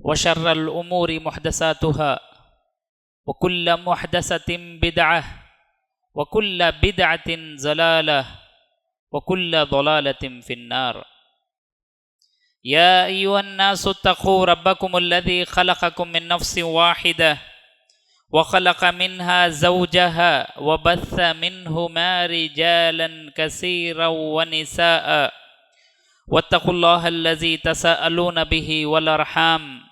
وشر الأمور محدثاتها وكل محدثة بدعة وكل بدعة زلالة وكل ضلالة في النار. يا أيها الناس اتقوا ربكم الذي خلقكم من نفس واحدة وخلق منها زوجها وبث منهما رجالا كثيرا ونساء. واتقوا الله الذي تساءلون به والأرحام.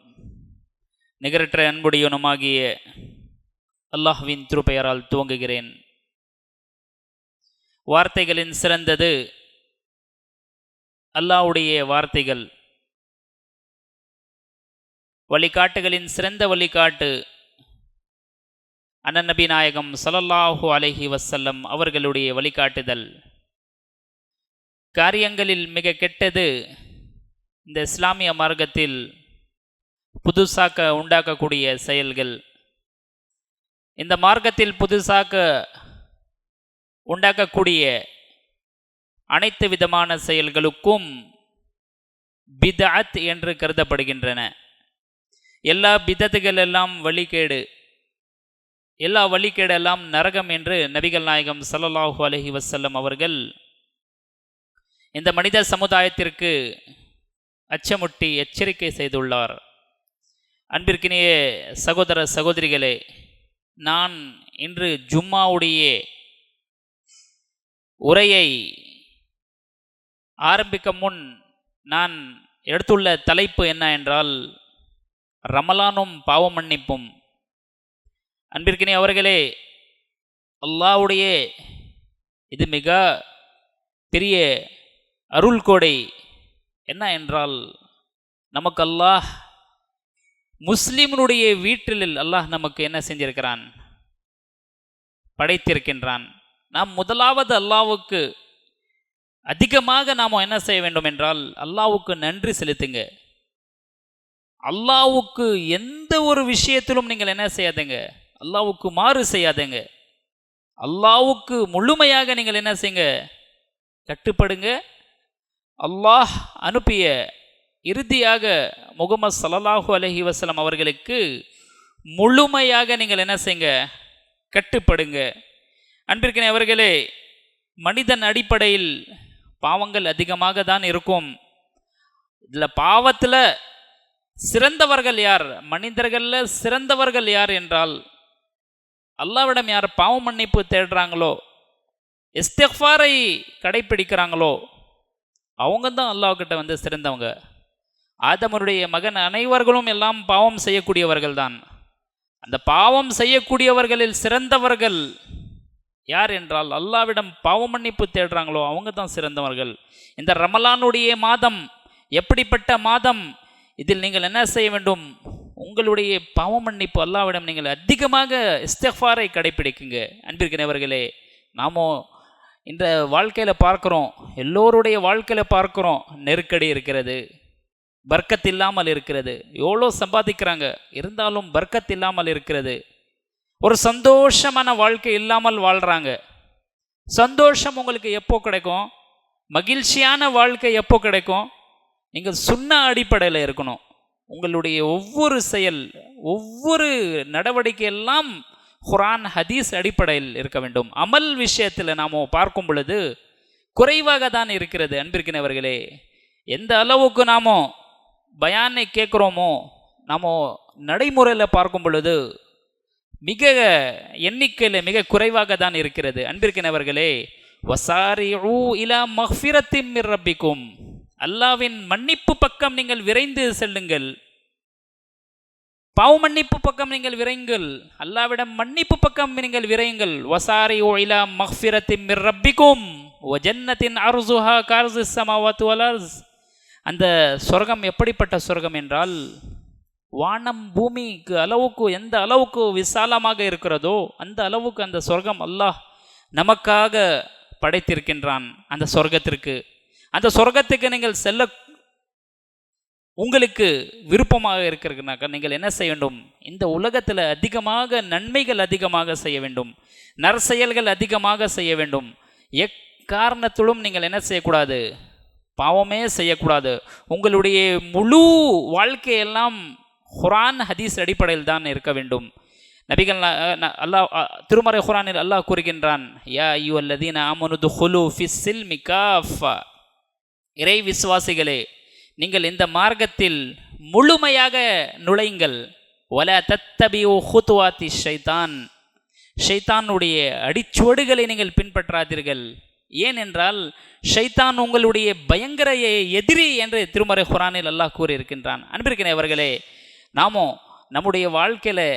நிகரற்ற அன்புடையவனுமாகிய அல்லாஹுவின் திருப்பெயரால் துவங்குகிறேன். வார்த்தைகளின் சிறந்தது அல்லாவுடைய வார்த்தைகள். வழிகாட்டுகளின் சிறந்த வழிகாட்டு அண்ணநபி நாயகம் சலல்லாஹு அலஹி வசல்லம் அவர்களுடைய வழிகாட்டுதல். காரியங்களில் மிக கெட்டது இந்த இஸ்லாமிய மார்க்கத்தில் புதுசாக்க உண்டாக்கக்கூடிய செயல்கள். இந்த மார்க்கத்தில் புதுசாக்க உண்டாக்கக்கூடிய அனைத்து விதமான செயல்களுக்கும் பிதாத் என்று கருதப்படுகின்றன. எல்லா பிதத்துகள் எல்லாம் வழிகேடு. எல்லா வழிகேடெல்லாம் நரகம் என்று நபிகள் நாயகம் சல்லல்லாஹு அலஹி வசல்லம் அவர்கள் இந்த மனித சமுதாயத்திற்கு அச்சமுட்டி எச்சரிக்கை செய்துள்ளார். அன்பிற்கினிய சகோதர சகோதரிகளே நான் இன்று ஜும்மாவுடைய உரையை ஆரம்பிக்க முன் நான் எடுத்துள்ள தலைப்பு என்ன என்றால் ரமலானும் பாவ மன்னிப்பும். அன்பிற்கினே அவர்களே அல்லாவுடைய இது மிக பெரிய அருள் கோடை என்ன என்றால் நமக்கு அல்லாஹ் முஸ்லிம்னுடைய வீட்டில் அல்லாஹ் நமக்கு என்ன செஞ்சிருக்கிறான்? படைத்திருக்கின்றான். நாம் முதலாவது அல்லாவுக்கு அதிகமாக நாம் என்ன செய்ய வேண்டும் என்றால் அல்லாவுக்கு நன்றி செலுத்துங்க. அல்லாவுக்கு எந்த ஒரு விஷயத்திலும் நீங்கள் என்ன செய்யாதீங்க. அல்லாவுக்கு மாறு செய்யாதுங்க. அல்லாவுக்கு முழுமையாக நீங்கள் என்ன செய்யுங்க? கட்டுப்படுங்க. அல்லாஹ் அனுப்பிய இறுதியாக முகமது சல்லாஹூ அலஹி வசலம் அவர்களுக்கு முழுமையாக நீங்கள் என்ன செய்யுங்க? கட்டுப்படுங்க. அன்றிருக்கிற அவர்களே மனிதன் அடிப்படையில் பாவங்கள் அதிகமாக தான் இருக்கும். இதில் பாவத்தில் சிறந்தவர்கள் யார்? மனிதர்களில் சிறந்தவர்கள் யார் என்றால் அல்லாவிடம் யார் பாவ மன்னிப்பு தேடுறாங்களோ இஸ்திஃபாரை கடைப்பிடிக்கிறாங்களோ அவங்க தான் அல்லாஹ்கிட்ட வந்து சிறந்தவங்க. ஆதமருடைய மகன் அனைவர்களும் எல்லாம் பாவம் செய்யக்கூடியவர்கள் தான் அந்த பாவம் செய்யக்கூடியவர்களில் சிறந்தவர்கள் யார் என்றால் அல்லாவிடம் பாவ மன்னிப்பு தேடுறாங்களோ அவங்க தான் சிறந்தவர்கள். இந்த ரமலானுடைய மாதம் எப்படிப்பட்ட மாதம்? இதில் நீங்கள் என்ன செய்ய வேண்டும்? உங்களுடைய பாவ மன்னிப்பு அல்லாவிடம் நீங்கள் அதிகமாக இஸ்தஃபாரை கடைப்பிடிக்குங்க அன்பிற்கினவர்களே நாமோ இந்த வாழ்க்கையில் பார்க்குறோம் எல்லோருடைய வாழ்க்கையில் பார்க்குறோம் நெருக்கடி இருக்கிறது. பர்க்கத் இல்லாமல் இருக்கிறது. எவ்வளோ சம்பாதிக்கிறாங்க? இருந்தாலும் பர்க்கத் இல்லாமல் இருக்கிறது. ஒரு சந்தோஷமான வாழ்க்கை இல்லாமல் வாழ்கிறாங்க சந்தோஷம் உங்களுக்கு எப்போ கிடைக்கும்? மகிழ்ச்சியான வாழ்க்கை எப்போ கிடைக்கும்? நீங்கள் சுண்ண அடிப்படையில் இருக்கணும். உங்களுடைய ஒவ்வொரு செயல் ஒவ்வொரு நடவடிக்கை எல்லாம் குரான் ஹதீஸ் அடிப்படையில் இருக்க வேண்டும். அமல் விஷயத்தில் நாம் பார்க்கும் பொழுது குறைவாக தான் இருக்கிறது அன்பிற்கினவர்களே. எந்த அளவுக்கு நாமோ பயானை கேட்குறோமோ நம்ம நடைமுறையில் பார்க்கும் பொழுது மிக எண்ணிக்கையில் மிக குறைவாக தான் இருக்கிறது. அன்பிற்கினவர்களே வசாரி ஊ இலா மஹ்ஃபிரத்தின் ரப்பிக்கும். அல்லாவின் மன்னிப்பு பக்கம் நீங்கள் விரைந்து செல்லுங்கள். பாவ மன்னிப்பு பக்கம் நீங்கள் விரைங்கள் அல்லாவிடம் மன்னிப்பு பக்கம் நீங்கள் விரையுங்கள். வசாரி ஓ இலா மஃபிரத்தின் ரப்பிக்கும். ஜன்னத்தின் அர்சுஹா கார்சு சமாவாத்து வலர்ஸ் அந்த சொர்க்கம் எப்படிப்பட்ட சொர்க்கம் என்றால் வானம் பூமிக்கு அளவுக்கு எந்த அளவுக்கு விசாலமாக இருக்கிறதோ அந்த அளவுக்கு அந்த சொர்க்கம் அல்லாஹ் நமக்காக படைத்திருக்கின்றான் அந்த சொர்க்கத்திற்கு. அந்த சொர்க்கத்துக்கு நீங்கள் செல்ல உங்களுக்கு விருப்பமாக இருக்கிறதுனாக்கா நீங்கள் என்ன செய்ய வேண்டும்? இந்த உலகத்தில் அதிகமாக நன்மைகள் அதிகமாக செய்ய வேண்டும். நற்செயல்கள் அதிகமாக செய்ய வேண்டும். எக்காரணத்திலும் நீங்கள் என்ன செய்யக்கூடாது? பாவமே செய்யக்கூடாது. உங்களுடைய முழு வாழ்க்கையெல்லாம் ஹுரான் ஹதீஸ் அடிப்படையில் தான் இருக்க வேண்டும். நபிகள் அல்லாஹ் திருமறை ஹுரானில் அல்லாஹ் கூறுகின்றான் யா ஐயோ அல்லதீன ஆமனுது ஹுலு ஃபிஸ்ஸில் மிகாஃபா இறை விசுவாசிகளே நீங்கள் இந்த மார்க்கத்தில் முழுமையாக நுழையுங்கள். ஒல தத்தபியோ ஹுத்துவாத்தி ஷைதான். ஷைத்தானுடைய அடிச்சுவடுகளை நீங்கள் பின்பற்றாதீர்கள். ஏனென்றால் ஷைத்தான் உங்களுடைய பயங்கர எதிரி என்று திருமறை குரானில் அல்லாஹ் கூறியிருக்கின்றான். அன்பிருக்கிறேன் அவர்களே நாமோ நம்முடைய வாழ்க்கையில்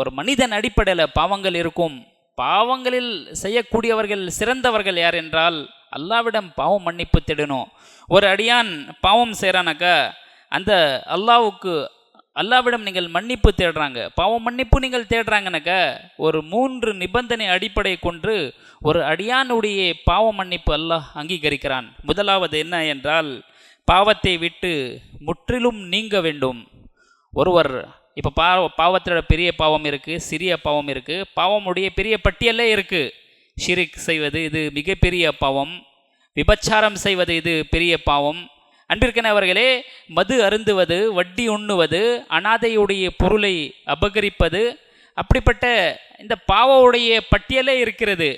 ஒரு மனிதன் அடிப்படையில் பாவங்கள் இருக்கும். பாவங்களில் செய்யக்கூடியவர்கள் சிறந்தவர்கள் யார் என்றால் அல்லாவிடம் பாவம் மன்னிப்பு தேடணும். ஒரு அடியான் பாவம் செய்கிறானாக்கா அந்த அல்லாவுக்கு அல்லாவிடம் நீங்கள் மன்னிப்பு தேடுறாங்க. பாவம் மன்னிப்பு நீங்கள் தேடுறாங்கனாக்க ஒரு மூன்று நிபந்தனை அடிப்படை கொண்டு ஒரு அடியானுடைய பாவ மன்னிப்பு அல்லாஹ் அங்கீகரிக்கிறான். முதலாவது என்ன என்றால் பாவத்தை விட்டு முற்றிலும் நீங்க வேண்டும். ஒருவர் இப்போ பாவ பாவத்தோட பெரிய பாவம் இருக்குது சிறிய பாவம் இருக்குது பாவமுடைய பெரிய பட்டியலே இருக்குது ஷிரிக் செய்வது இது மிகப்பெரிய பாவம். விபச்சாரம் செய்வது இது பெரிய பாவம். அன்பிற்கனவர்களே மது அருந்துவது வட்டி உண்ணுவது அனாதையுடைய பொருளை அபகரிப்பது அப்படிப்பட்ட இந்த பாவமுடைய பட்டியலே இருக்கிறது.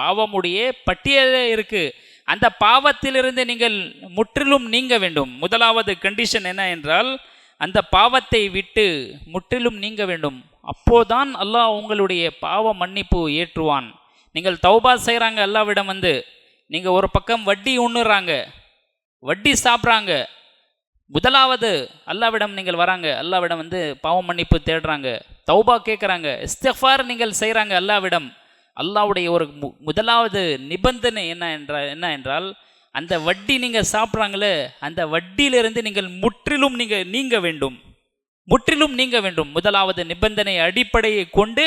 பாவமுடைய பட்டியலே இருக்கு. அந்த பாவத்திலிருந்து நீங்கள் முற்றிலும் நீங்க வேண்டும். முதலாவது கண்டிஷன் என்ன என்றால் அந்த பாவத்தை விட்டு முற்றிலும் நீங்க வேண்டும். அப்போதான் அல்லாஹ் உங்களுடைய பாவ மன்னிப்பு ஏற்றுவான். நீங்கள் தௌபா செய்கிறாங்க அல்லாவிடம் வந்து. நீங்கள் ஒரு பக்கம் வட்டி உண்ணுறாங்க. வட்டி சாப்பிட்றாங்க முதலாவது அல்லாவிடம் நீங்கள் வராங்க. அல்லாவிடம் வந்து பாவ மன்னிப்பு தேடுறாங்க. தௌபா கேட்குறாங்க இஸ்தஃபார் நீங்கள் செய்கிறாங்க அல்லாவிடம். அல்லாவுடைய ஒரு மு முதலாவது நிபந்தனை என்ன என்றால் என்ன என்றால் அந்த வட்டி நீங்கள் சாப்பிட்றாங்களே அந்த வட்டியிலிருந்து நீங்கள் முற்றிலும் நீங்கள் நீங்க வேண்டும். முற்றிலும் நீங்க வேண்டும். முதலாவது நிபந்தனை அடிப்படையை கொண்டு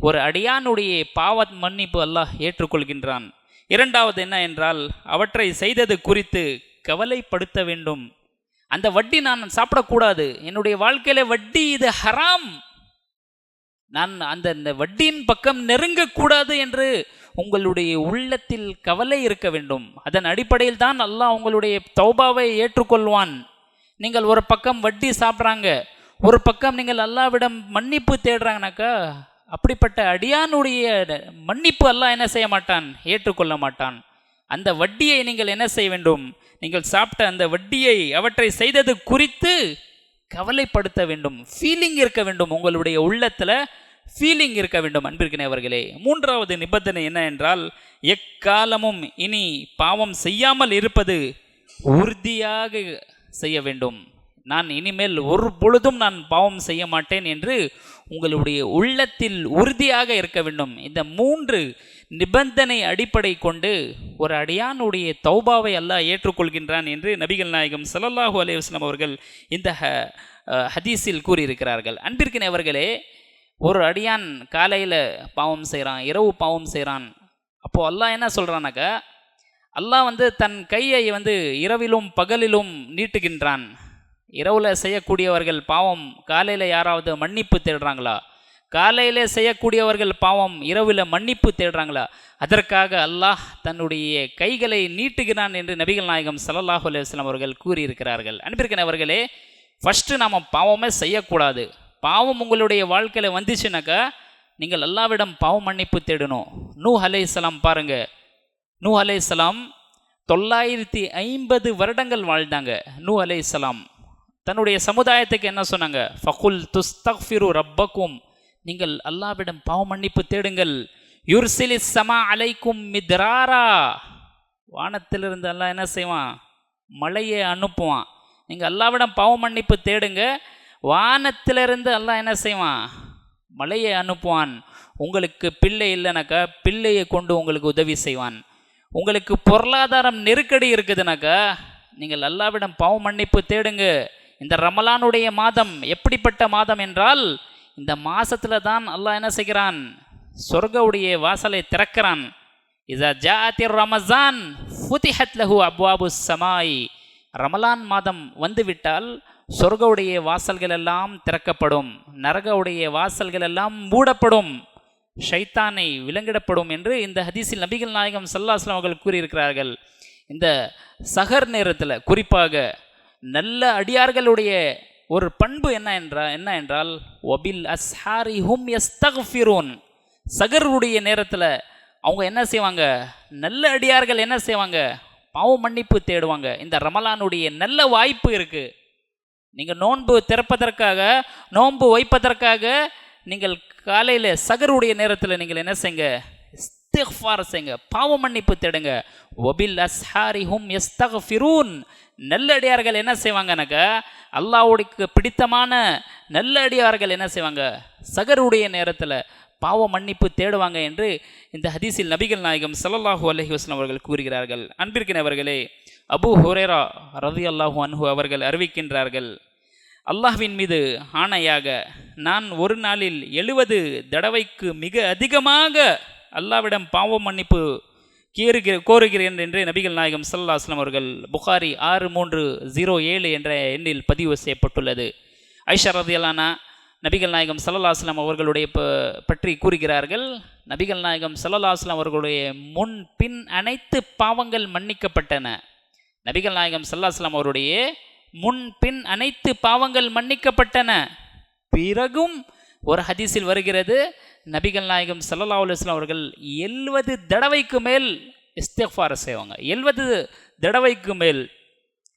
ஒரு அடியானுடைய பாவ மன்னிப்பு அல்லாஹ் ஏற்றுக்கொள்கின்றான். இரண்டாவது என்ன என்றால் அவற்றை செய்தது குறித்து கவலைப்படுத்த வேண்டும். அந்த வட்டி நான் சாப்பிடக்கூடாது. என்னுடைய வாழ்க்கையில வட்டி இது ஹராம். நான் அந்த இந்த வட்டியின் பக்கம் நெருங்கக்கூடாது என்று உங்களுடைய உள்ளத்தில் கவலை இருக்க வேண்டும். அதன் அடிப்படையில் தான் அல்லாஹ் உங்களுடைய தௌபாவை ஏற்றுக்கொள்வான். நீங்கள் ஒரு பக்கம் வட்டி சாப்பிட்றாங்க. ஒரு பக்கம் நீங்கள் அல்லாவிடம் மன்னிப்பு தேடுறாங்கனாக்கா அப்படிப்பட்ட அடியானுடைய மன்னிப்பு அல்லாஹ் என்ன செய்ய மாட்டான்? ஏற்றுக்கொள்ள மாட்டான். அந்த வட்டியை நீங்கள் என்ன செய்ய வேண்டும்? நீங்கள் சாப்பிட்ட அந்த வட்டியை அவற்றை செய்தது குறித்து கவலைப்படுத்த வேண்டும் ஃபீலிங் இருக்க வேண்டும் உங்களுடைய உள்ளத்தில் ஃபீலிங் இருக்க வேண்டும். அன்பிற்கினவர்களே மூன்றாவது நிபந்தனை என்ன என்றால் எக்காலமும் இனி பாவம் செய்யாமல் இருப்பது உறுதியாக செய்ய வேண்டும். நான் இனிமேல் ஒரு பொழுதும் நான் பாவம் செய்ய மாட்டேன் என்று உங்களுடைய உள்ளத்தில் உறுதியாக இருக்க வேண்டும். இந்த மூன்று நிபந்தனை அடிப்படை கொண்டு ஒரு அடியானுடைய தௌபாவை அல்லாஹ் ஏற்றுக்கொள்கின்றான் என்று நபிகள் நாயகம் சல்லல்லாஹூ அலைஹி அவர்கள் இந்த ஹதீஸில் கூறியிருக்கிறார்கள். அன்பிற்கினவர்களே ஒரு அடியான் காலையில் பாவம் செய்கிறான் இரவு பாவம் செய்கிறான் அப்போது அல்லாஹ் என்ன சொல்கிறானாக்கா அல்லாஹ் வந்து தன் கையை வந்து இரவிலும் பகலிலும் நீட்டுகின்றான். இரவில் செய்யக்கூடியவர்கள் பாவம் காலையில் யாராவது மன்னிப்பு தேடுறாங்களா? காலையில் செய்யக்கூடியவர்கள் பாவம் இரவில் மன்னிப்பு தேடுறாங்களா? அதற்காக அல்லாஹ் தன்னுடைய கைகளை நீட்டுகிறான் என்று நபிகள் நாயகம் ஸல்லல்லாஹு அலுவலாம் அவர்கள் கூறியிருக்கிறார்கள். அன்பிற்கிறவர்களே ஃபஸ்ட்டு நாம் பாவமே செய்யக்கூடாது. பாவம் உங்களுடைய வாழ்க்கையில் வந்துச்சுனாக்கா நீங்கள் அல்லாவிடம் பாவ மன்னிப்பு தேடணும். நூ அலைஹிஸ்ஸலாம் பாருங்கள் நூ அலைஹிஸ்ஸலாம் தொள்ளாயிரத்தி ஐம்பது வருடங்கள் வாழ்ந்தாங்க. நூ அலைஹிஸ்ஸலாம் தன்னுடைய சமுதாயத்துக்கு என்ன சொன்னாங்க? ஃபகுல் துஸ்தக்ஃபிரு ரப்பக்கும் நீங்கள் அல்லாவிடம் பாவ மன்னிப்பு தேடுங்கள். யுர்சிலி சமா அலைக்கும் மித்ராரா. வானத்திலிருந்து அல்லாஹ் என்ன செய்வான்? மழையை அனுப்புவான். நீங்கள் அல்லாவிடம் பாவ மன்னிப்பு தேடுங்க. வானத்திலிருந்து அல்லாஹ் என்ன செய்வான்? மழையை அனுப்புவான். உங்களுக்கு பிள்ளை இல்லைனாக்கா பிள்ளையை கொண்டு உங்களுக்கு உதவி செய்வான். உங்களுக்கு பொருளாதாரம் நெருக்கடி இருக்குதுனாக்கா நீங்கள் அல்லாவிடம் பாவ மன்னிப்பு தேடுங்க. இந்த ரமலானுடைய மாதம் எப்படிப்பட்ட மாதம் என்றால் இந்த மாசத்தில் தான் அல்லாஹ் என்ன செய்கிறான்? சொர்க்கவுடைய வாசலை திறக்கிறான். இதா ஜாத்திர் ரமசான் ஃபுதிஹத் லஹு அப்வாபு சமாய் ரமலான் மாதம் வந்துவிட்டால் சொர்க்கவுடைய வாசல்கள் எல்லாம் திறக்கப்படும். நரகவுடைய வாசல்கள் எல்லாம் மூடப்படும். ஷைத்தானை விலங்கிடப்படும் என்று இந்த ஹதீஸில் நபிகள் நாயகம் சல்லாஸ்லாம் அவர்கள் கூறியிருக்கிறார்கள். இந்த சகர் நேரத்தில் குறிப்பாக நல்ல அடியார்களுடைய ஒரு பண்பு என்ன என்றால் என்ன என்றால் ஒபில் அஸ்ஹாரி ஹும் எஸ்தக்ஃபிரூன் சகருடைய நேரத்தில் அவங்க என்ன செய்வாங்க? நல்ல அடியார்கள் என்ன செய்வாங்க? பாவ மன்னிப்பு தேடுவாங்க. இந்த ரமலானுடைய நல்ல வாய்ப்பு இருக்குது நீங்கள் நோன்பு திறப்பதற்காக நோன்பு வைப்பதற்காக நீங்கள் காலையில் சகருடைய நேரத்தில் நீங்கள் என்ன செய்யுங்க இஸ்திஃபார் செய்யுங்க பாவ மன்னிப்பு தேடுங்க. ஒபில் அஸ்ஹாரி ஹும் எஸ்தக்ஃபிரூன் நல்லடியார்கள் என்ன செய்வாங்கனாக்கா அல்லாஹ்வுக்கு பிடித்தமான நல்லடியார்கள் என்ன செய்வாங்க? சகருடைய நேரத்தில் பாவ மன்னிப்பு தேடுவாங்க என்று இந்த ஹதீஸில் நபிகள் நாயகம் ஸல்லல்லாஹு அலஹி வஸல்லம் அவர்கள் கூறுகிறார்கள். அன்பிற்கினவர்களே அபூ ஹுரேரா ரதி அல்லாஹு அன்ஹு அவர்கள் அறிவிக்கின்றார்கள் அல்லாஹ்வின் மீது ஆணையாக நான் ஒரு நாளில் எழுவது தடவைக்கு மிக அதிகமாக அல்லாவிடம் பாவ மன்னிப்பு கேறுகிற கோருகிறேன் என்று நபிகள் நாயகம் சல்லா அலைஹி அவர்கள் புகாரி ஆறு மூன்று ஜீரோ ஏழு என்ற எண்ணில் பதிவு செய்யப்பட்டுள்ளது. ஐஷா ரதியலானா நபிகள் நாயகம் ஸல்லல்லாஹு அஸ்லாம் அவர்களுடைய ப- பற்றி கூறுகிறார்கள் நபிகள் நாயகம் சல்லா அஸ்லாம் அவர்களுடைய முன் பின் அனைத்து பாவங்கள் மன்னிக்கப்பட்டன. நபிகள் நாயகம் சல்லா அஸ்லாம் அவருடைய முன் பின் அனைத்து பாவங்கள் மன்னிக்கப்பட்டன. பிறகும் ஒரு ஹதீஸில் வருகிறது நபிகள் நாயகம் சல்லா அலுவலாம் அவர்கள் எழுபது தடவைக்கு மேல் இஸ்திக்ஃபார் செய்வாங்க. எழுபது தடவைக்கு மேல்.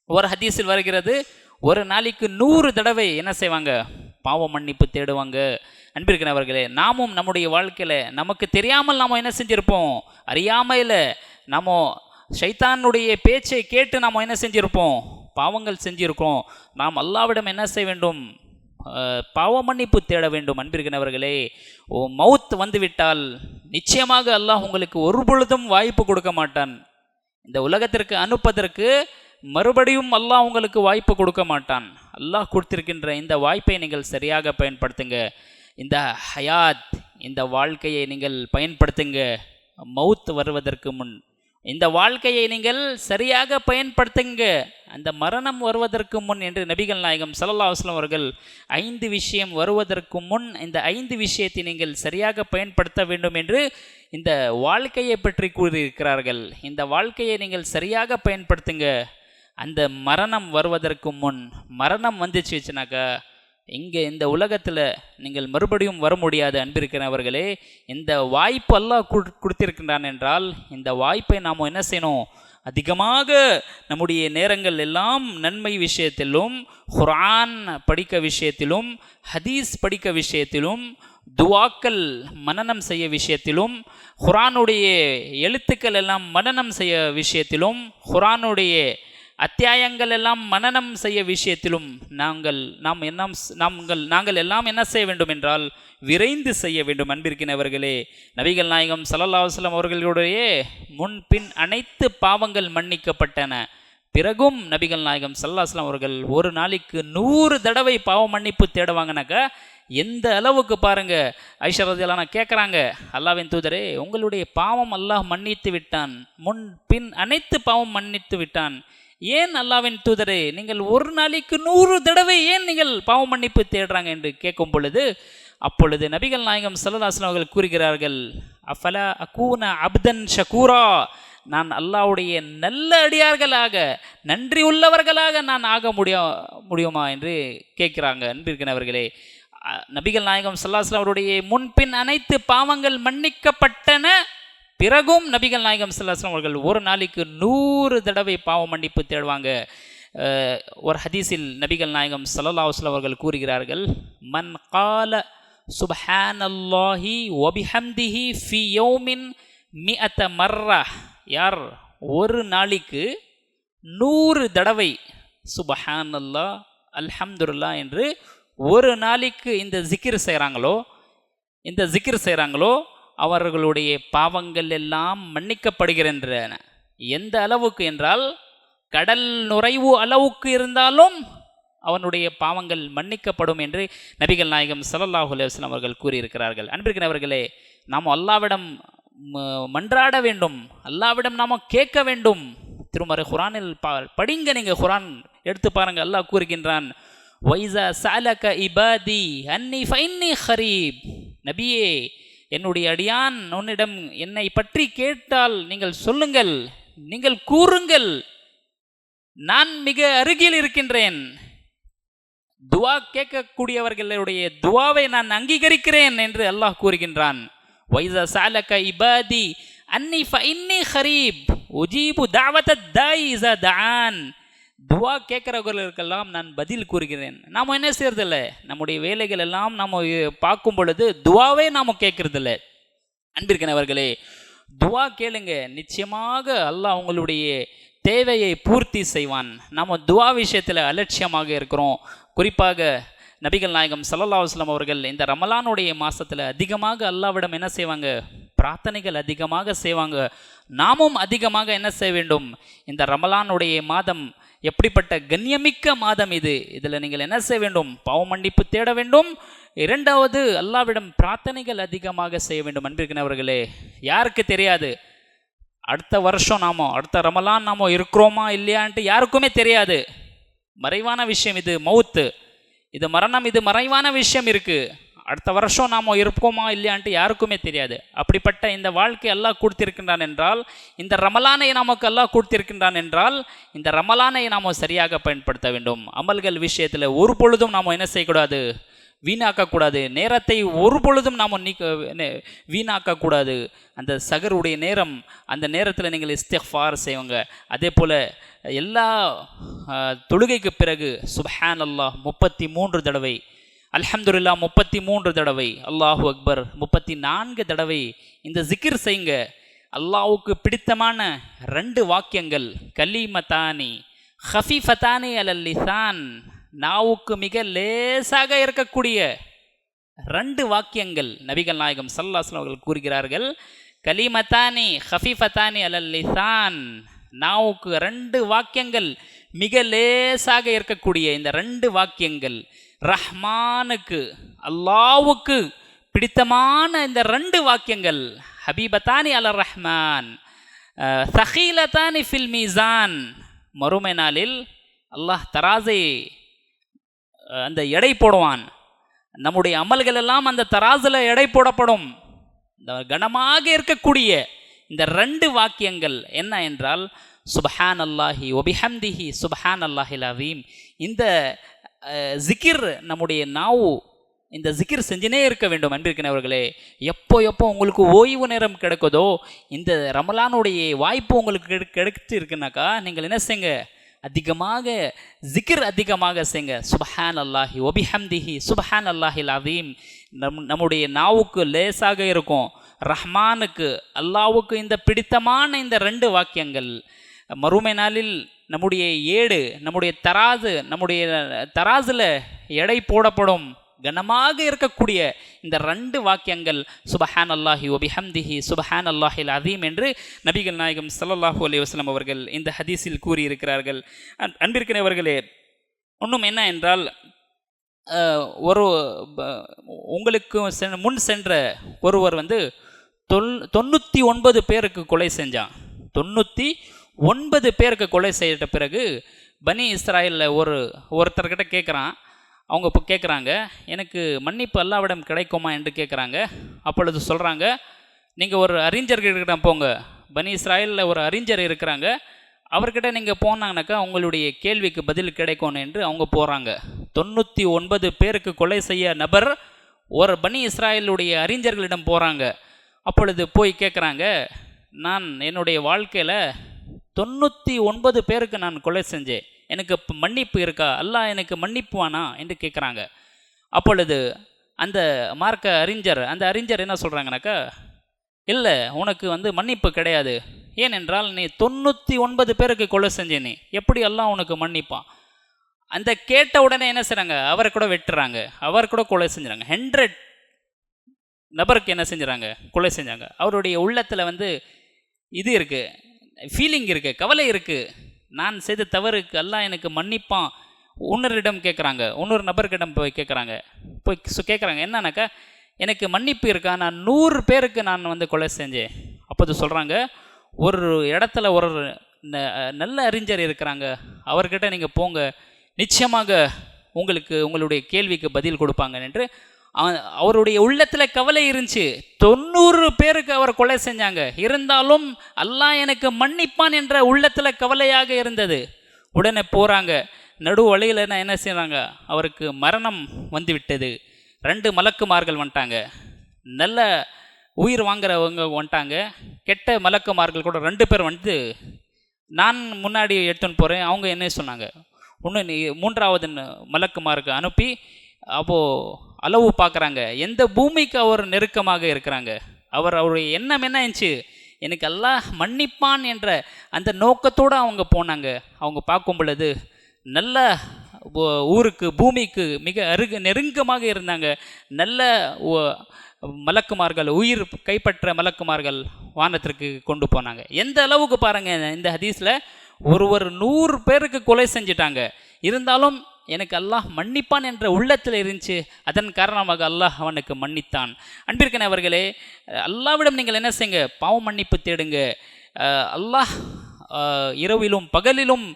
ஒரு ஹதீஸில் வருகிறது ஒரு நாளைக்கு நூறு தடவை என்ன செய்வாங்க? பாவ மன்னிப்பு தேடுவாங்க. அன்பிருக்கிறவர்களே நாமும் நம்முடைய வாழ்க்கையில் நமக்கு தெரியாமல் நாம் என்ன செஞ்சிருப்போம்? அறியாமையில் நாம் சைத்தானுடைய பேச்சை கேட்டு நாம் என்ன செஞ்சுருப்போம்? பாவங்கள் செஞ்சுருக்கோம் நாம் அல்லாவிடம் என்ன செய்ய வேண்டும்? பாவ மன்னிப்பு தேட வேண்டும் அன்பிருக்கிறவர்களே ஓ மவுத் வந்துவிட்டால் நிச்சயமாக அல்லாஹ் உங்களுக்கு ஒரு பொழுதும் வாய்ப்பு கொடுக்க மாட்டான். இந்த உலகத்திற்கு அனுப்பதற்கு மறுபடியும் அல்லாஹ் உங்களுக்கு வாய்ப்பு கொடுக்க மாட்டான். அல்லாஹ் கொடுத்திருக்கின்ற இந்த வாய்ப்பை நீங்கள் சரியாக பயன்படுத்துங்க. இந்த ஹயாத் இந்த வாழ்க்கையை நீங்கள் பயன்படுத்துங்க. மவுத் வருவதற்கு முன். இந்த வாழ்க்கையை நீங்கள் சரியாக பயன்படுத்துங்க. அந்த மரணம் வருவதற்கு முன் என்று நபிகள் நாயகம் ஸல்லல்லாஹு அலைஹி அவர்கள் ஐந்து விஷயம் வருவதற்கு முன் இந்த ஐந்து விஷயத்தை நீங்கள் சரியாக பயன்படுத்த வேண்டும் என்று இந்த வாழ்க்கையை பற்றி கூறியிருக்கிறார்கள். இந்த வாழ்க்கையை நீங்கள் சரியாக பயன்படுத்துங்க. அந்த மரணம் வருவதற்கு முன் மரணம் வந்துச்சு வச்சுனாக்கா இங்கே இந்த உலகத்தில் நீங்கள் மறுபடியும் வர முடியாது அன்பிருக்கிறவர்களே. இந்த வாய்ப்பு அல்லாஹ் கொடுத்திருக்கின்றான் என்றால் இந்த வாய்ப்பை நாம் என்ன செய்யணும்? அதிகமாக நம்முடைய நேரங்கள் எல்லாம் நன்மை விஷயத்திலும் குரான் படிக்க விஷயத்திலும் ஹதீஸ் படிக்க விஷயத்திலும் துவாக்கள் மனநம் செய்ய விஷயத்திலும் குரானுடைய எழுத்துக்கள் எல்லாம் மனநம் செய்ய விஷயத்திலும் ஹுரானுடைய அத்தியாயங்கள் எல்லாம் மனநம் செய்ய விஷயத்திலும் நாங்கள் நாம் என்ன நாங்கள் நாங்கள் எல்லாம் என்ன செய்ய வேண்டும் என்றால் விரைந்து செய்ய வேண்டும். அன்பிருக்கிறவர்களே நபிகள் நாயகம் ஸல்லல்லாஹு அவர்களுடைய முன் பின் அனைத்து பாவங்கள் மன்னிக்கப்பட்டன. பிறகும் நபிகள் நாயகம் சல்லாஸ்லாம் அவர்கள் ஒரு நாளைக்கு நூறு தடவை பாவ மன்னிப்பு தேடுவாங்கனாக்கா எந்த அளவுக்கு பாருங்க ஐஸ்வரதியெல்லாம் கேட்குறாங்க அல்லாவின் தூதரே உங்களுடைய பாவம் அல்லாஹ் மன்னித்து விட்டான். முன் பின் அனைத்து பாவம் மன்னித்து விட்டான். ஏன் அல்லாவின் தூதரே நீங்கள் ஒரு நாளைக்கு நூறு தடவை ஏன் நீங்கள் பாவ மன்னிப்பு தேடுறாங்க என்று கேட்கும் பொழுது அப்பொழுது நபிகள் நாயகம் சல்லதாசன் அவர்கள் கூறுகிறார்கள் அஃபலா அகூன அப்தன் ஷகூரா? நான் அல்லாஹ்வுடைய நல்ல அடியார்களாக நன்றி உள்ளவர்களாக நான் ஆக முடிய முடியுமா? என்று கேட்கிறாங்க அன்பிருக்கிறவர்களே நபிகள் நாயகம் சல்லாஸ்லாம் அவருடைய முன்பின் அனைத்து பாவங்கள் மன்னிக்கப்பட்டன. பிறகும் நபிகள் நாயகம் சிலாஸ்லாம் அவர்கள் ஒரு நாளைக்கு நூறு தடவை பாவ மன்னிப்பு தேடுவாங்க. ஒரு ஹதீஸில் நபிகள் நாயகம் ஸல்லல்லாஹு அவர்கள் கூறுகிறார்கள் மன் கால சுபஹான் அல்லாஹி ஒபிஹம்திஹி ஃபி யோமின் மி அத்த மர்ரா. யார் ஒரு நாளைக்கு நூறு தடவை சுபஹானல்லா அல்ஹம்துல்லா என்று ஒரு நாளைக்கு இந்த ஜிக்கிர் செய்கிறாங்களோ இந்த ஜிக்கிர் செய்கிறாங்களோ அவர்களுடைய பாவங்கள் எல்லாம் மன்னிக்கப்படுகின்றன. எந்த அளவுக்கு என்றால் கடல் நுரைவு அளவுக்கு இருந்தாலும் அவனுடைய பாவங்கள் மன்னிக்கப்படும் என்று நபிகள் நாயகம் ஸல்லல்லாஹு அலைஹி அவர்கள் கூறியிருக்கிறார்கள். அன்பிருக்கிறவர்களே நாம் அல்லாவிடம் ம- மன்றாட வேண்டும். அல்லாவிடம் நாம் கேட்க வேண்டும். திருமறை குரானில் பா படிங்க நீங்கள் குரான் எடுத்து பாருங்கள் அல்லாஹ் கூறுகின்றான் வைசா சாலக இபாதி அன்னி ஃபைன்னி ஹரீப். நபியே என்னுடைய அடியான் உன்னிடம் என்னை பற்றி கேட்டால் நீங்கள் சொல்லுங்கள் நீங்கள் கூறுங்கள். நான் மிக அருகில் இருக்கின்றேன். துவா கேட்கக்கூடியவர்களுடைய துவாவை நான் அங்கீகரிக்கிறேன் என்று அல்லாஹ் கூறுகின்றான். வைசா சாலக இபாதி அன்னி ஃபைன்னி ஹரீப் உஜீபு தாவத தாய் இசா தான் துவா கேட்குறவர்களுக்கெல்லாம் நான் பதில் கூறுகிறேன். நாம் என்ன செய்யறதில்ல? நம்முடைய வேலைகள் எல்லாம் நாம் பார்க்கும் பொழுது துவாவே நாம் கேட்குறதில்ல. அன்பிற்கிறவர்களே துவா கேளுங்க. நிச்சயமாக அல்லாஹ் உங்களுடைய தேவையை பூர்த்தி செய்வான். நம்ம துவா விஷயத்தில் அலட்சியமாக இருக்கிறோம். குறிப்பாக நபிகள் நாயகம் சல்லல்லா அலைஹி அவர்கள் இந்த ரமலானுடைய மாதத்தில் அதிகமாக அல்லாவிடம் என்ன செய்வாங்க? பிரார்த்தனைகள் அதிகமாக செய்வாங்க. நாமும் அதிகமாக என்ன செய்ய வேண்டும்? இந்த ரமலானுடைய மாதம் எப்படிப்பட்ட கண்ணியமிக்க மாதம் இது. இதில் நீங்கள் என்ன செய்ய வேண்டும்? பாவ மன்னிப்பு தேட வேண்டும். இரண்டாவது அல்லாவிடம் பிரார்த்தனைகள் அதிகமாக செய்ய வேண்டும். அன்பிருக்கிறவர்களே யாருக்கு தெரியாது? அடுத்த வருஷம் நாமோ அடுத்த ரமலான் நாமோ இருக்கிறோமா இல்லையான்ட்டு யாருக்குமே தெரியாது. மறைவான விஷயம் இது மவுத்து. இது மரணம் இது மறைவான விஷயம் இருக்கு. அடுத்த வருஷம் நாம் இருப்போமா இல்லையான்ட்டு யாருக்குமே தெரியாது. அப்படிப்பட்ட இந்த வாழ்க்கை எல்லாம் கொடுத்திருக்கின்றான் என்றால் இந்த ரமலானை நமக்கு எல்லாம் கொடுத்திருக்கின்றான் என்றால் இந்த ரமலானை நாம் சரியாக பயன்படுத்த வேண்டும். அமல்கள் விஷயத்தில் ஒரு பொழுதும் நாம் என்ன செய்யக்கூடாது? வீணாக்கக்கூடாது. நேரத்தை ஒரு பொழுதும் நாம் நீக்க வீணாக்கக்கூடாது. அந்த சகருடைய நேரம் அந்த நேரத்தில் நீங்கள் இஸ்திஃபார் செய்வங்க. அதே போல் எல்லா தொழுகைக்கு பிறகு சுப்ஹான் அல்லாஹ் முப்பத்தி மூன்று தடவை அல்ஹம்துலில்லா முப்பத்தி மூன்று தடவை அல்லாஹு அக்பர் முப்பத்தி நான்கு தடவை இந்த ஜிக்கிர் செய்யுங்க அல்லாவுக்கு பிடித்தமான ரெண்டு வாக்கியங்கள் கலிமத்தானி ஹஃபிஃபத்தானி அலல் லிசான் நாவுக்கு மிக லேசாக இருக்கக்கூடிய ரெண்டு வாக்கியங்கள் நபிகள் நாயகம் சல்லாஸ்லாம் அவர்கள் கூறுகிறார்கள். கலிமத்தானி ஹஃபிஃபத்தானி அலல் லிசான் நாவுக்கு ரெண்டு வாக்கியங்கள் மிக லேசாக இருக்கக்கூடிய இந்த ரெண்டு வாக்கியங்கள் ரஹ்மானுக்கு அல்லாவுக்கு பிடித்தமான இந்த ரெண்டு வாக்கியங்கள் ஹபீபத்தானி அல ரஹ்மான் சஹீலத்தானி ஃபில் மீசான் மறுமை நாளில் அல்லாஹ் தராசை அந்த எடை போடுவான். நம்முடைய அமல்கள் எல்லாம் அந்த தராசில் எடை போடப்படும். இந்த கனமாக இருக்கக்கூடிய இந்த ரெண்டு வாக்கியங்கள் என்ன என்றால் சுபஹான் அல்லாஹி ஒபிஹம்திஹி சுபஹான் அல்லாஹில் அவீம் இந்த ஜிகிர் நம்முடைய நாவு இந்த ஜிகிர் செஞ்சுனே இருக்க வேண்டும் அன்பிருக்கிறவர்களே எப்போ எப்போ உங்களுக்கு ஓய்வு நேரம் கிடைக்குதோ இந்த ரமலானுடைய வாய்ப்பு உங்களுக்கு கிடை- கிடைத்து இருக்குனாக்கா நீங்கள் என்ன செய்யுங்க அதிகமாக ஜிகிர் அதிகமாக செய்ங்க. சுபஹான் அல்லாஹி ஒபிஹம்திஹி சுபஹான் அல்லாஹில் அவீம் நம் நம்முடைய நாவுக்கு லேசாக இருக்கும். ரஹ்மானுக்கு அல்லாவுக்கு இந்த பிடித்தமான இந்த ரெண்டு வாக்கியங்கள். மறுமை நாளில் நம்முடைய ஏடு நம்முடைய தராசு நம்முடைய தராசில் எடை போடப்படும் கனமாக இருக்கக்கூடிய இந்த ரெண்டு வாக்கியங்கள் சுபஹான் அல்லாஹி ஒபிஹம்திஹி சுபஹான் அல்லாஹில் அதீம் என்று நபிகள் நாயகம் சல்லாஹூ அலி வஸல்லம் அவர்கள் இந்த ஹதீஸில் கூறியிருக்கிறார்கள். அன்பிற்கினவர்களே ஒன்றும் என்ன என்றால் ஒரு உங்களுக்கு செ- முன் சென்ற ஒருவர் வந்து தொல் தொண்ணூற்றி ஒன்பது பேருக்கு கொலை செஞ்சான். தொண்ணூற்றி ஒன்பது பேருக்கு கொலை செய்த பிறகு பனி இஸ்ராயலில் ஒரு ஒருத்தர்கிட்ட கேட்குறான் அவங்க இப்போ கேட்குறாங்க எனக்கு மன்னிப்பு அல்லாவிடம் கிடைக்குமா? என்று கேட்குறாங்க அப்பொழுது சொல்கிறாங்க நீங்கள் ஒரு அறிஞர்கிட்ட போங்க. பனி இஸ்ராயலில் ஒரு அறிஞர் இருக்கிறாங்க. அவர்கிட்ட நீங்கள் போனாங்கனாக்கா உங்களுடைய கேள்விக்கு பதில் கிடைக்கும் என்று அவங்க போகிறாங்க தொண்ணூற்றி ஒன்பது பேருக்கு கொலை செய்ய நபர் ஒரு பனி இஸ்ராயலுடைய அறிஞர்களிடம் போகிறாங்க அப்பொழுது போய் கேட்குறாங்க நான் என்னுடைய வாழ்க்கையில் தொண்ணூற்றி ஒன்பது பேருக்கு நான் கொலை செஞ்சேன். எனக்கு மன்னிப்பு இருக்கா? அல்லாஹ் எனக்கு மன்னிப்புவானா என்று கேட்குறாங்க அப்பொழுது அந்த மார்க்க அறிஞர் அந்த அறிஞர் என்ன சொல்கிறாங்கனாக்கா இல்லை உனக்கு வந்து மன்னிப்பு கிடையாது. ஏனென்றால் நீ தொண்ணூற்றி ஒன்பது பேருக்கு கொலை செஞ்ச நீ. எப்படி எல்லாம் உனக்கு மன்னிப்பான்? அந்த கேட்ட உடனே என்ன செய்கிறாங்க அவரை கூட வெட்டுறாங்க. அவர் கூட கொலை செஞ்சுறாங்க. ஹண்ட்ரட் நபருக்கு என்ன செஞ்சுறாங்க? கொலை செஞ்சாங்க. அவருடைய உள்ளத்தில் வந்து இது இருக்குது ஃபீலிங் இருக்குது கவலை இருக்குது நான் செய்த தவறுக்கு எல்லாம் எனக்கு மன்னிப்பான். இன்னொருடம் கேட்குறாங்க இன்னொரு நபர்கிடம் போய் கேட்குறாங்க. போய் கேட்குறாங்க என்னன்னாக்கா எனக்கு மன்னிப்பு இருக்கா? நான் நூறு பேருக்கு நான் வந்து கொலை செஞ்சேன். அப்போது சொல்கிறாங்க ஒரு இடத்துல ஒரு ந- நல்ல அறிஞர் இருக்கிறாங்க. அவர்கிட்ட நீங்கள் போங்க. நிச்சயமாக உங்களுக்கு உங்களுடைய கேள்விக்கு பதில் கொடுப்பாங்க. என்று அவருடைய உள்ளத்தில் கவலை இருந்துச்சு. தொண்ணூறு பேருக்கு அவர் கொலை செஞ்சாங்க. இருந்தாலும் அல்லாஹ் எனக்கு மன்னிப்பான் என்ற உள்ளத்தில் கவலையாக இருந்தது. உடனே போகிறாங்க நடு வழியில் என்ன என்ன செய்கிறாங்க அவருக்கு மரணம் வந்துவிட்டது. ரெண்டு மலக்குமார்கள் வந்துட்டாங்க. நல்ல உயிர் வாங்குறவங்க வந்துட்டாங்க. கெட்ட மலக்குமார்கள் கூட ரெண்டு பேர் வந்து நான் முன்னாடி எடுத்துன்னு போகிறேன் அவங்க என்ன சொன்னாங்க? ஒன்று நீ மூன்றாவது மலக்குமாருக்கு அனுப்பி அப்போது அளவு பார்க்குறாங்க. எந்த பூமிக்கு அவர் நெருக்கமாக இருக்கிறாங்க? அவர் அவருடைய எண்ணம் என்ன இருந்துச்சு எனக்கு எல்லாம் மன்னிப்பான் என்ற அந்த நோக்கத்தோடு அவங்க போனாங்க. அவங்க பார்க்கும் பொழுது நல்ல ஊருக்கு பூமிக்கு மிக அருகு நெருங்கமாக இருந்தாங்க. நல்ல மலக்குமார்கள் உயிர் கைப்பற்ற மலக்குமார்கள் வானத்திற்கு கொண்டு போனாங்க. எந்த அளவுக்கு பாருங்கள் இந்த ஹதீஸில் ஒருவர் நூறு பேருக்கு கொலை செஞ்சிட்டாங்க. இருந்தாலும் எனக்கு அல்லாஹ் மன்னிப்பான் என்ற உள்ளத்தில் இருந்துச்சு. அதன் காரணமாக அல்லாஹ் அவனுக்கு மன்னித்தான். அன்பிற்கன அவர்களே அல்லாவிடம் நீங்கள் என்ன செய்யுங்க? பாவ மன்னிப்பு தேடுங்க. அல்லாஹ் இரவிலும் பகலிலும்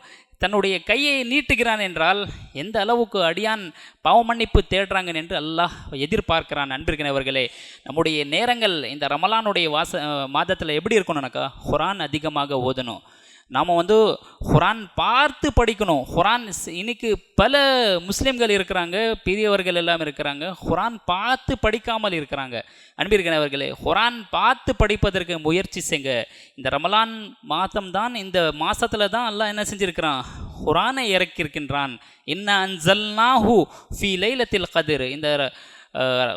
தன்னுடைய கையை நீட்டுகிறான் என்றால் எந்த அளவுக்கு அடியான் பாவ மன்னிப்பு தேடுறாங்க என்று அல்லாஹ் எதிர்பார்க்கிறான். அன்பிற்கிறவர்களே நம்முடைய நேரங்கள் இந்த ரமலானுடைய வாச மாதத்தில் எப்படி இருக்கணும்னாக்கா குரான் அதிகமாக ஓதணும். நாம் வந்து குரான் பார்த்து படிக்கணும். குரான் இன்னைக்கு பல முஸ்லீம்கள் இருக்கிறாங்க பெரியவர்கள் எல்லாம் இருக்கிறாங்க. குரான் பார்த்து படிக்காமல் இருக்கிறாங்க. அன்பிருக்கிறவர்களே குரான் பார்த்து படிப்பதற்கு முயற்சி செய்ங்க. இந்த ரமலான் மாதம் தான் இந்த மாதத்தில் தான் எல்லாம் என்ன செஞ்சுருக்கிறான்? குரானை இறக்கியிருக்கின்றான். என்ன அன்சல்னாஹு ஃபி லைலத்தில் கதிர். இந்த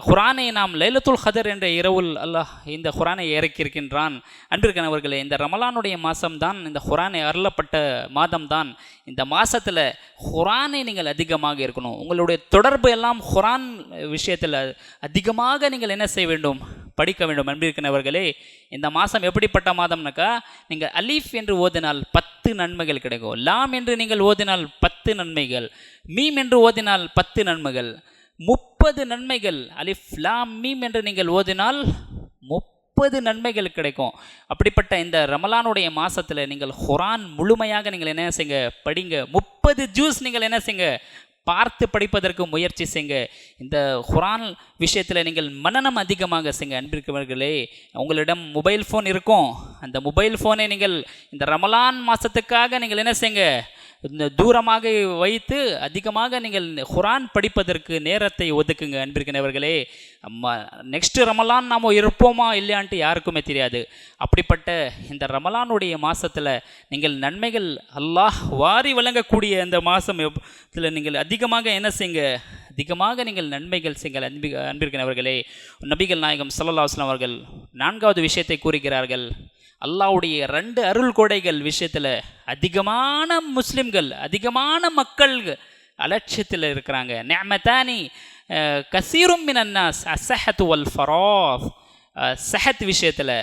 குரானை நாம் லைலத்துல் ஹதர் என்ற இரவுல் அல்லாஹ் இந்த குரானை இறக்கியிருக்கின்றான். அன்பிற்கனவர்களே இந்த ரமலானுடைய மாதம்தான் இந்த குரானை அருளப்பட்ட மாதம்தான். இந்த மாதத்தில் குரானை நீங்கள் அதிகமாக இருக்கணும். உங்களுடைய தொடர்பு எல்லாம் குரான் விஷயத்தில் அதிகமாக நீங்கள் என்ன செய்ய வேண்டும்? படிக்க வேண்டும். அன்பிருக்கிறவர்களே இந்த மாதம் எப்படிப்பட்ட மாதம்னாக்கா நீங்கள் அலீஃப் என்று ஓதினால் பத்து நன்மைகள் கிடைக்கும். லாம் என்று நீங்கள் ஓதினால் பத்து நன்மைகள். மீம் என்று ஓதினால் பத்து நன்மைகள். முப்பது நன்மைகள் அலிஃப் லாம் மீம் என்று நீங்கள் ஓதினால் முப்பது நன்மைகள் கிடைக்கும். அப்படிப்பட்ட இந்த ரமலானுடைய மாதத்தில் நீங்கள் ஹுரான் முழுமையாக நீங்கள் என்ன செய்யுங்க படிங்க. முப்பது ஜூஸ் நீங்கள் என்ன செய்யுங்க பார்த்து படிப்பதற்கு முயற்சி செய்யுங்க இந்த குரான் விஷயத்தில் நீங்கள் மனநம் அதிகமாக செய்யுங்க அன்பிற்கவர்களே உங்களிடம் மொபைல் ஃபோன் இருக்கும். அந்த மொபைல் ஃபோனை நீங்கள் இந்த ரமலான் மாதத்துக்காக நீங்கள் என்ன செய்யுங்க இந்த தூரமாக வைத்து அதிகமாக நீங்கள் குரான் படிப்பதற்கு நேரத்தை ஒதுக்குங்க அன்பிருக்கினவர்களே அம்மா நெக்ஸ்ட் ரமலான் நாம் இருப்போமா இல்லையான்ட்டு யாருக்குமே தெரியாது. அப்படிப்பட்ட இந்த ரமலானுடைய மாதத்தில் நீங்கள் நன்மைகள் அல்லாஹ் வாரி வழங்கக்கூடிய இந்த மாதம் இதில் நீங்கள் அதிகமாக என்ன செய்யுங்க? அதிகமாக நீங்கள் நன்மைகள் செய்யுங்கள் அன்பி அன்பிருக்கினவர்களே நபிகள் நாயகம் ஸல்லல்லாஹு அலைஹி அவர்கள் நான்காவது விஷயத்தை கூறுகிறார்கள். அல்லாவுடைய ரெண்டு அருள் கொடைகள் விஷயத்தில் அதிகமான முஸ்லிம்கள் அதிகமான மக்கள் அலட்சியத்தில் இருக்கிறாங்க. நேமத்தானி கசீரும் மினன்னாஸ் அசஹத் வல் ஃபராஃப் சஹத் விஷயத்தில்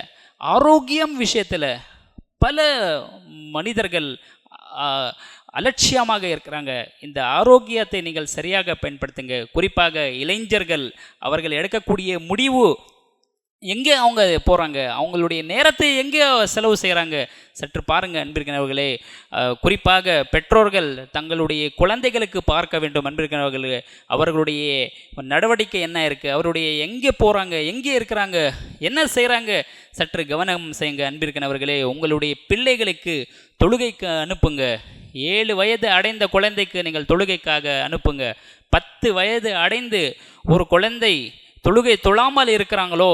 ஆரோக்கியம் விஷயத்தில் பல மனிதர்கள் அலட்சியமாக இருக்கிறாங்க. இந்த ஆரோக்கியத்தை நீங்கள் சரியாக பயன்படுத்துங்க. குறிப்பாக இளைஞர்கள் அவர்கள் எடுக்கக்கூடிய முடிவு எங்கே அவங்க போகிறாங்க அவங்களுடைய நேரத்தை எங்கே செலவு செய்கிறாங்க சற்று பாருங்கள் அன்பிருக்கிறவர்களே குறிப்பாக பெற்றோர்கள் தங்களுடைய குழந்தைகளுக்கு பார்க்க வேண்டும் அன்பிருக்கிறவர்களே அவர்களுடைய நடவடிக்கை என்ன இருக்குது அவருடைய எங்கே போகிறாங்க எங்கே இருக்கிறாங்க? என்ன செய்கிறாங்க சற்று கவனம் செய்யுங்க அன்பிருக்கிறவர்களே உங்களுடைய பிள்ளைகளுக்கு தொழுகைக்கு அனுப்புங்க. ஏழு வயது அடைந்த குழந்தைக்கு நீங்கள் தொழுகைக்காக அனுப்புங்க. பத்து வயது அடைந்து ஒரு குழந்தை தொழுகை தொழாமல் இருக்கிறாங்களோ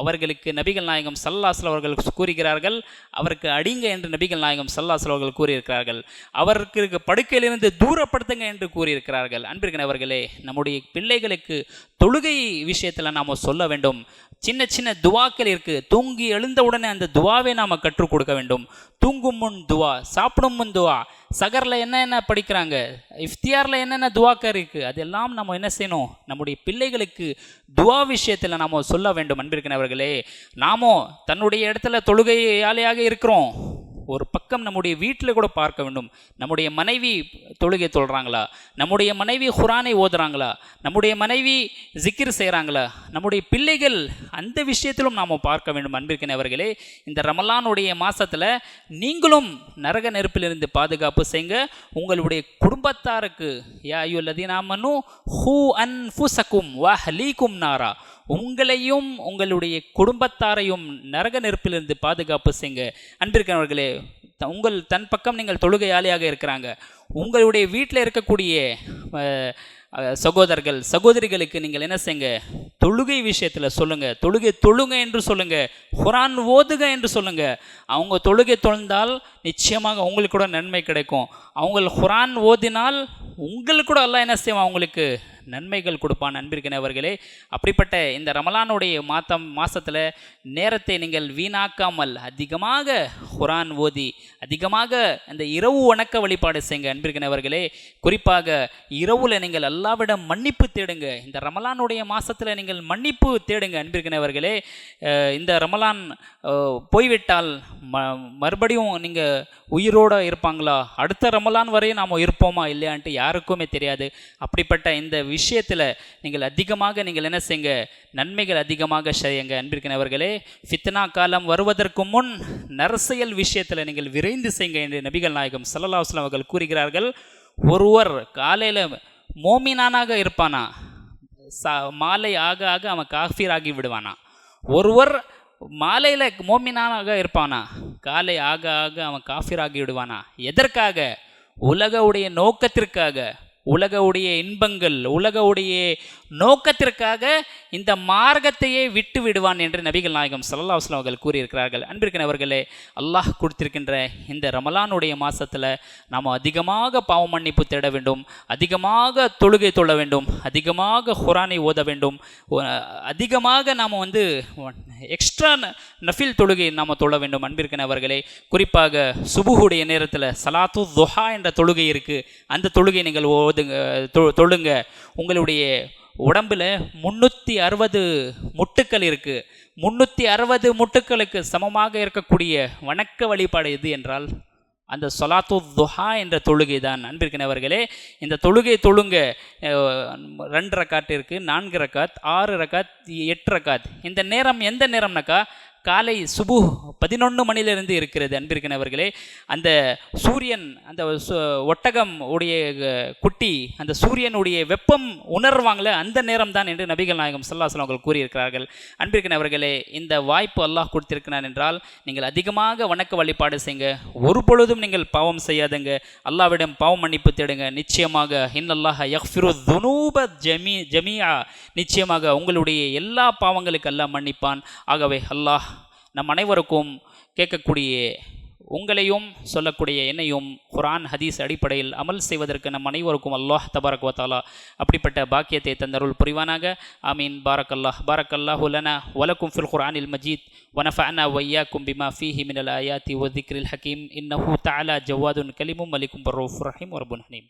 அவர்களுக்கு நபிகள் நாயகம் சல்லாஸ்ல அவர்கள் கூறுகிறார்கள் அவருக்கு அடிங்க என்று நபிகள் நாயகம் சல்லாஸ்ல அவர்கள் கூறியிருக்கிறார்கள். அவருக்கு படுக்கையிலிருந்து தூரப்படுத்துங்க என்று கூறியிருக்கிறார்கள். அன்பிற்கனவர்களே நம்முடைய பிள்ளைகளுக்கு தொழுகை விஷயத்தில் நாம் சொல்ல வேண்டும். சின்ன சின்ன துவாக்கள் இருக்குது தூங்கி எழுந்த உடனே அந்த துவாவை நாம் கற்றுக் கொடுக்க வேண்டும். தூங்கும் முன் துவா சாப்பிடும் முன் துவா. சகரில் என்னென்ன படிக்கிறாங்க? இஃப்தியாரில் என்னென்ன துவாக்கள் இருக்குது அதெல்லாம் நம்ம என்ன செய்யணும்? நம்முடைய பிள்ளைகளுக்கு துவா விஷயத்தில் நாம் சொல்ல வேண்டும் அன்பிருக்கிறவர்களே நாமோ தன்னுடைய இடத்துல தொழுகையாளியாக இருக்கிறோம். ஒரு பக்கம் நம்முடைய வீட்டில் கூட பார்க்க வேண்டும். நம்முடைய மனைவி தொழுகை தொழுறாங்களா? நம்முடைய மனைவி குரானை ஓதுறாங்களா? நம்முடைய மனைவி ஜிக்கிர் செய்கிறாங்களா நம்முடைய பிள்ளைகள் அந்த விஷயத்திலும் நாம் பார்க்க வேண்டும் அன்பிற்கினவர்களே இந்த ரமலானுடைய மாதத்தில் நீங்களும் நரக நெருப்பிலிருந்து பாதுகாப்பு செய்யுங்க உங்களுடைய குடும்பத்தாருக்கு யா ஐயோ லதீனாமனு ஹூ அன் ஃபுசக்கும் வா ஹலீக்கும் நாரா. உங்களையும் உங்களுடைய குடும்பத்தாரையும் நரக நெருப்பிலிருந்து பாதுகாப்பு செய்யுங்க. அன்பிருக்கிறவர்களே த- உங்கள் தன் பக்கம் நீங்கள் தொழுகையாளியாக இருக்கிறாங்க. உங்களுடைய வீட்டில் இருக்கக்கூடிய சகோதரர்கள் சகோதரிகளுக்கு நீங்கள் என்ன செய்யுங்க? தொழுகை விஷயத்தில் சொல்லுங்கள் தொழுகை தொழுங்க என்று சொல்லுங்கள் குரான் ஓதுக என்று சொல்லுங்கள் அவங்க தொழுகை தொழுந்தால் நிச்சயமாக உங்களுக்கு கூட நன்மை கிடைக்கும். அவங்க குரான் ஓதினால் உங்களுக்கு கூட எல்லாம் என்ன செய்வான்? அவங்களுக்கு நன்மைகள் கொடுப்பான் அன்பிற்கினவர்களே அப்படிப்பட்ட இந்த ரமலானுடைய மாதம் மாதத்தில் நேரத்தை நீங்கள் வீணாக்காமல் அதிகமாக குரான் ஓதி அதிகமாக அந்த இரவு வணக்க வழிபாடு செய்யுங்க அன்பிற்கினவர்களே குறிப்பாக இரவில் நீங்கள் அல்லாவிடம் மன்னிப்பு தேடுங்க. இந்த ரமலானுடைய மாதத்தில் நீங்கள் மன்னிப்பு தேடுங்க அன்பிற்கினவர்களே இந்த ரமலான் போய்விட்டால் ம மறுபடியும் நீங்கள் உயிரோட இருப்பாங்களா? அடுத்த ரமலான் வரையும் நாம் இருப்போமா? இல்லையான்ட்டு யாருக்குமே தெரியாது. அப்படிப்பட்ட இந்த விஷயத்தில் நீங்கள் அதிகமாக நீங்கள் என்ன செய்யுங்க? நன்மைகள் அதிகமாக செய்யுங்க. அன்பிற்கினவர்களே ஃபித்னா காலம் வருவதற்கு முன் நரசியல் விஷயத்தில் நீங்கள் விரைந்து செய்யுங்க என்று நபிகள் நாயகம் சல்லல்லாஸ்லாம் அவர்கள் கூறுகிறார்கள். ஒருவர் காலையில் மோமினானாக இருப்பானா? சா மாலை ஆக ஆக அவன் காஃபீர் ஆகி விடுவானா? ஒருவர் மாலையில் மோமினானாக இருப்பானா? காலை ஆக ஆக அவன் காஃபீர் ஆகி விடுவானா? எதற்காக? உலகவுடைய நோக்கத்திற்காக. உலகவுடைய இன்பங்கள் உலகவுடைய நோக்கத்திற்காக இந்த மார்க்கத்தையே விட்டு விடுவான் என்று நபிகள் நாயகம் ஸல்லல்லாஹு அலைஹி அவர்கள் கூறியிருக்கிறார்கள். அன்பிற்கினவர்களே அல்லாஹ் கொடுத்திருக்கின்ற இந்த ரமலானுடைய மாதத்தில் நாம் அதிகமாக பாவ மன்னிப்பு தேட வேண்டும் அதிகமாக தொழுகை தொழ வேண்டும் அதிகமாக குரானை ஓத வேண்டும் அதிகமாக நாம் வந்து எக்ஸ்ட்ரா நஃபில் தொழுகை நாம் தொழ வேண்டும். அன்பிற்கினவர்களே குறிப்பாக சுபுகுடைய நேரத்தில் சலாத்து துஹா என்ற தொழுகை இருக்குது அந்த தொழுகை நீங்கள் ஓதுங்க தொ- தொழுங்க. உங்களுடைய உடம்புல முன்னூற்றி அறுபது முட்டுக்கள் இருக்குது முன்னூற்றி அறுபது முட்டுக்களுக்கு சமமாக இருக்கக்கூடிய வணக்க வழிபாடு எது என்றால் அந்த சொலாத்து துஹா என்ற தொழுகை தான். அன்பிற்கினவர்களே இந்த தொழுகை தொழுங்க ரெண்டு ரக்காட் இருக்குது நான்கு ரக்காத் ஆறு ரக்காத் எட்டு ரக்காத். இந்த நேரம் எந்த நேரம்னாக்கா காலை சுபு பதினொன்று மணிலிருந்து இருக்கிறது. அன்பிற்கினவர்களே அந்த சூரியன் அந்த சு- ஒட்டகம் உடைய குட்டி அந்த சூரியனுடைய வெப்பம் உணர்வாங்களே அந்த நேரம் தான் என்று நபிகள் நாயகம் ஸல்லல்லாஹு அவர்கள் கூறியிருக்கிறார்கள். அன்பிற்கினவர்களே இந்த வாய்ப்பு அல்லாஹ் கொடுத்திருக்கிறான் என்றால் நீங்கள் அதிகமாக வணக்க வழிபாடு செய்யுங்க. ஒரு பொழுதும் நீங்கள் பாவம் செய்யாதுங்க. அல்லாவிடம் பாவம் மன்னிப்பு தேடுங்க. நிச்சயமாக இன்னல்லாஹ் யஃபிரு துனூப ஜமி ஜமியா நிச்சயமாக உங்களுடைய எல்லா பாவங்களுக்கு அல்லாஹ் மன்னிப்பான். ஆகவே அல்லாஹ் நம் அனைவருக்கும் கேட்கக்கூடிய உங்களையும் சொல்லக்கூடிய என்னையும் குரான் ஹதீஸ் அடிப்படையில் அமல் செய்வதற்கு நம் அனைவருக்கும் அல்லாஹ் தபாரக் வத்தாலா அப்படிப்பட்ட பாக்கியத்தை தந்தருள் புரிவானாக. ஆமீன். பாரக் அல்லாஹ் பாரக் அல்லாஹ் உலனா வலக்கும் ஃபில் குரானில் மஜீத். வனஃபானா வையா கும்பிமா ஃபீஹி மினல் ஆயாத்தி ஒதிக்ரில் ஹக்கீம். இன்னஹூ தாலா ஜவாதுன் கலிமும் அலிக்கும் பரோஃப் ரஹீம். ஒரபுன் ஹனீம்.